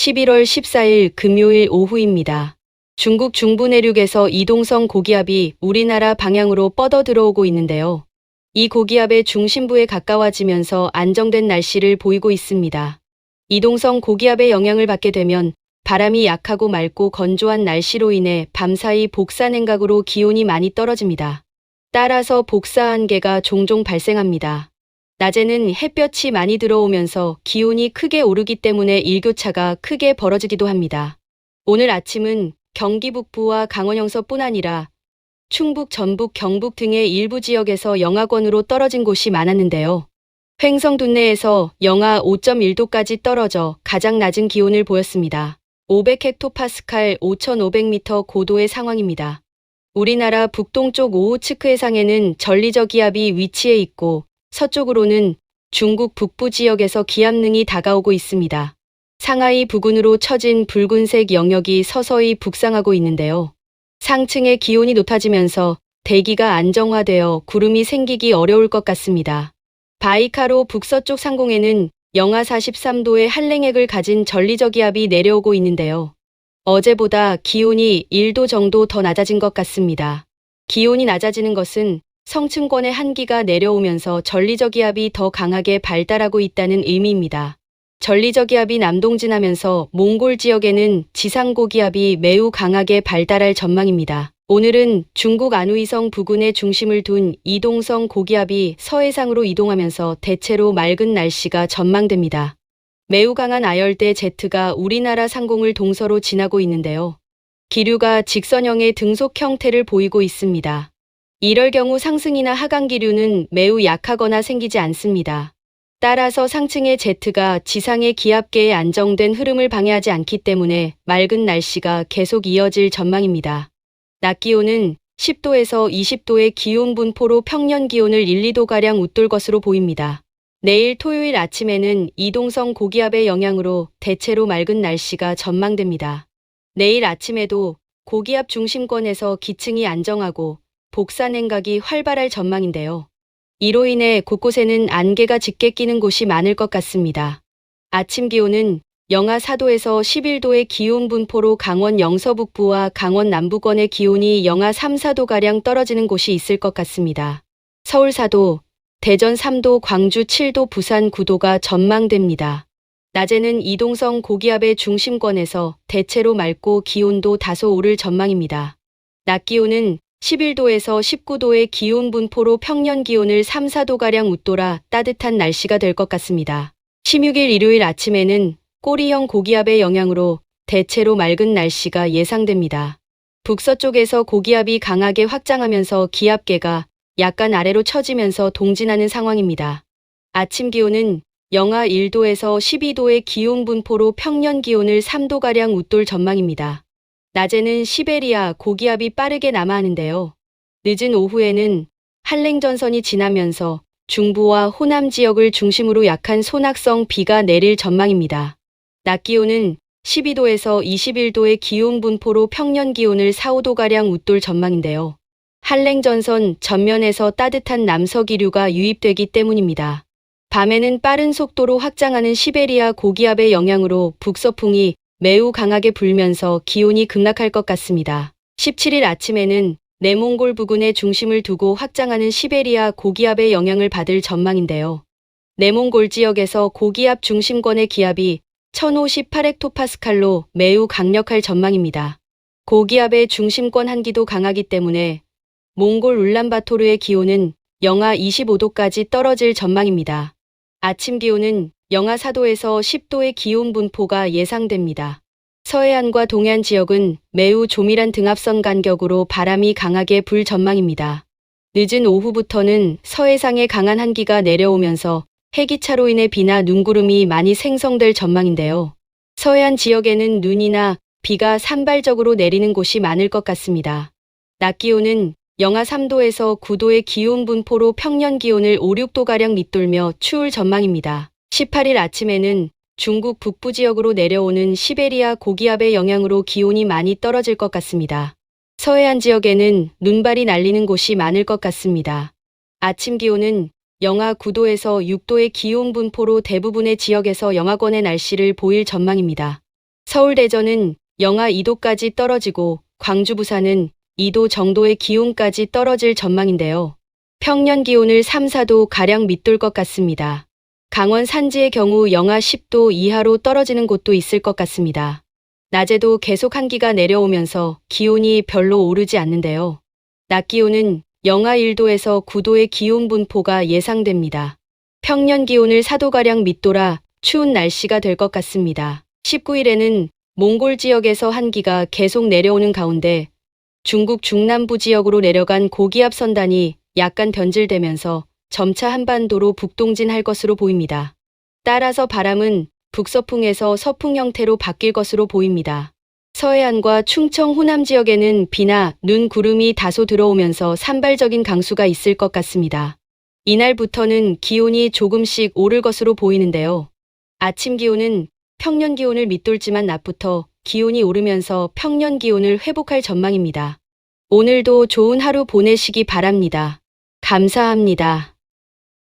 11월 14일 금요일 오후입니다. 중국 중부 내륙에서 이동성 고기압이 우리나라 방향으로 뻗어 들어오고 있는데요. 이 고기압의 중심부에 가까워지면서 안정된 날씨를 보이고 있습니다. 이동성 고기압의 영향을 받게 되면 바람이 약하고 맑고 건조한 날씨로 인해 밤사이 복사 냉각으로 기온이 많이 떨어집니다. 따라서 복사 한계가 종종 발생합니다. 낮에는 햇볕이 많이 들어오면서 기온이 크게 오르기 때문에 일교차가 크게 벌어지기도 합니다. 오늘 아침은 경기 북부와 강원 영서뿐 아니라 충북, 전북, 경북 등의 일부 지역에서 영하권으로 떨어진 곳이 많았는데요. 횡성 둔내에서 영하 5.1도까지 떨어져 가장 낮은 기온을 보였습니다. 500헥토파스칼 5,500m 고도의 상황입니다. 우리나라 북동쪽 오호츠크 해상에는 전리적 기압이 위치해 있고 서쪽으로는 중국 북부 지역에서 기압능이 다가오고 있습니다. 상하이 부근으로 처진 붉은색 영역이 서서히 북상하고 있는데요. 상층의 기온이 높아지면서 대기가 안정화되어 구름이 생기기 어려울 것 같습니다. 바이카로 북서쪽 상공에는 영하 43도의 한랭액을 가진 전리적 기압이 내려오고 있는데요. 어제보다 기온이 1도 정도 더 낮아진 것 같습니다. 기온이 낮아지는 것은 성층권의 한기가 내려오면서 전리적 기압이 더 강하게 발달하고 있다는 의미입니다. 전리적 기압이 남동진하면서 몽골 지역에는 지상 고 기압이 매우 강하게 발달할 전망입니다. 오늘은 중국 안우이성 부근에 중심을 둔 이동성 고기압이 서해상으로 이동하면서 대체로 맑은 날씨가 전망됩니다. 매우 강한 아열대 제트가 우리나라 상공을 동서로 지나고 있는데요. 기류가 직선형의 등속 형태를 보이고 있습니다. 이럴 경우 상승이나 하강 기류는 매우 약하거나 생기지 않습니다. 따라서 상층의 제트가 지상의 기압계에 안정된 흐름을 방해하지 않기 때문에 맑은 날씨가 계속 이어질 전망입니다. 낮 기온은 10도에서 20도의 기온 분포로 평년 기온을 1, 2도가량 웃돌 것으로 보입니다. 내일 토요일 아침에는 이동성 고기압의 영향으로 대체로 맑은 날씨가 전망됩니다. 내일 아침에도 고기압 중심권에서 기층이 안정하고 복사 냉각이 활발할 전망인데요. 이로 인해 곳곳에는 안개가 짙게 끼는 곳이 많을 것 같습니다. 아침 기온은 영하 4도에서 11도의 기온 분포로 강원 영서북부와 강원 남부권의 기온이 영하 3, 4도가량 떨어지는 곳이 있을 것 같습니다. 서울 4도, 대전 3도, 광주 7도, 부산 9도가 전망됩니다. 낮에는 이동성 고기압의 중심권에서 대체로 맑고 기온도 다소 오를 전망입니다. 낮 기온은 11도에서 19도의 기온 분포로 평년 기온을 3, 4도가량 웃돌아 따뜻한 날씨가 될 것 같습니다. 16일 일요일 아침에는 꼬리형 고기압의 영향으로 대체로 맑은 날씨가 예상됩니다. 북서쪽에서 고기압이 강하게 확장하면서 기압계가 약간 아래로 처지면서 동진하는 상황입니다. 아침 기온은 영하 1도에서 12도의 기온 분포로 평년 기온을 3도가량 웃돌 전망입니다. 낮에는 시베리아 고기압이 빠르게 남하하는데요. 늦은 오후에는 한랭전선이 지나면서 중부와 호남 지역을 중심으로 약한 소낙성 비가 내릴 전망입니다. 낮 기온은 12도에서 21도의 기온 분포로 평년 기온을 4, 5도가량 웃돌 전망인데요. 한랭전선 전면에서 따뜻한 남서기류가 유입되기 때문입니다. 밤에는 빠른 속도로 확장하는 시베리아 고기압의 영향으로 북서풍이 매우 강하게 불면서 기온이 급락할 것 같습니다. 17일 아침에는 내몽골 부근에 중심을 두고 확장하는 시베리아 고기압의 영향을 받을 전망인데요. 내몽골 지역에서 고기압 중심권의 기압이 1058헥토파스칼로 매우 강력할 전망입니다. 고기압의 중심권 한기도 강하기 때문에 몽골 울란바토르의 기온은 영하 25도까지 떨어질 전망입니다. 아침 기온은 영하 4도에서 10도의 기온 분포가 예상됩니다. 서해안과 동해안 지역은 매우 조밀한 등압선 간격으로 바람이 강하게 불 전망입니다. 늦은 오후부터는 서해상에 강한 한기가 내려오면서 해기차로 인해 비나 눈구름이 많이 생성될 전망인데요. 서해안 지역에는 눈이나 비가 산발적으로 내리는 곳이 많을 것 같습니다. 낮 기온은 영하 3도에서 9도의 기온 분포로 평년 기온을 5, 6도가량 밑돌며 추울 전망입니다. 18일 아침에는 중국 북부 지역으로 내려오는 시베리아 고기압의 영향으로 기온이 많이 떨어질 것 같습니다. 서해안 지역에는 눈발이 날리는 곳이 많을 것 같습니다. 아침 기온은 영하 9도에서 6도의 기온 분포로 대부분의 지역에서 영하권의 날씨를 보일 전망입니다. 서울 대전은 영하 2도까지 떨어지고 광주 부산은 2도 정도의 기온까지 떨어질 전망인데요. 평년 기온을 3, 4도 가량 밑돌 것 같습니다. 강원 산지의 경우 영하 10도 이하로 떨어지는 곳도 있을 것 같습니다. 낮에도 계속 한기가 내려오면서 기온이 별로 오르지 않는데요. 낮 기온은 영하 1도에서 9도의 기온 분포가 예상됩니다. 평년 기온을 4도가량 밑돌아 추운 날씨가 될 것 같습니다. 19일에는 몽골 지역에서 한기가 계속 내려오는 가운데 중국 중남부 지역으로 내려간 고기압 선단이 약간 변질되면서 점차 한반도로 북동진할 것으로 보입니다. 따라서 바람은 북서풍에서 서풍 형태로 바뀔 것으로 보입니다. 서해안과 충청 호남 지역에는 비나 눈 구름이 다소 들어오면서 산발적인 강수가 있을 것 같습니다. 이날부터는 기온이 조금씩 오를 것으로 보이는데요. 아침 기온은 평년 기온을 밑돌지만 낮부터 기온이 오르면서 평년 기온을 회복할 전망입니다. 오늘도 좋은 하루 보내시기 바랍니다. 감사합니다.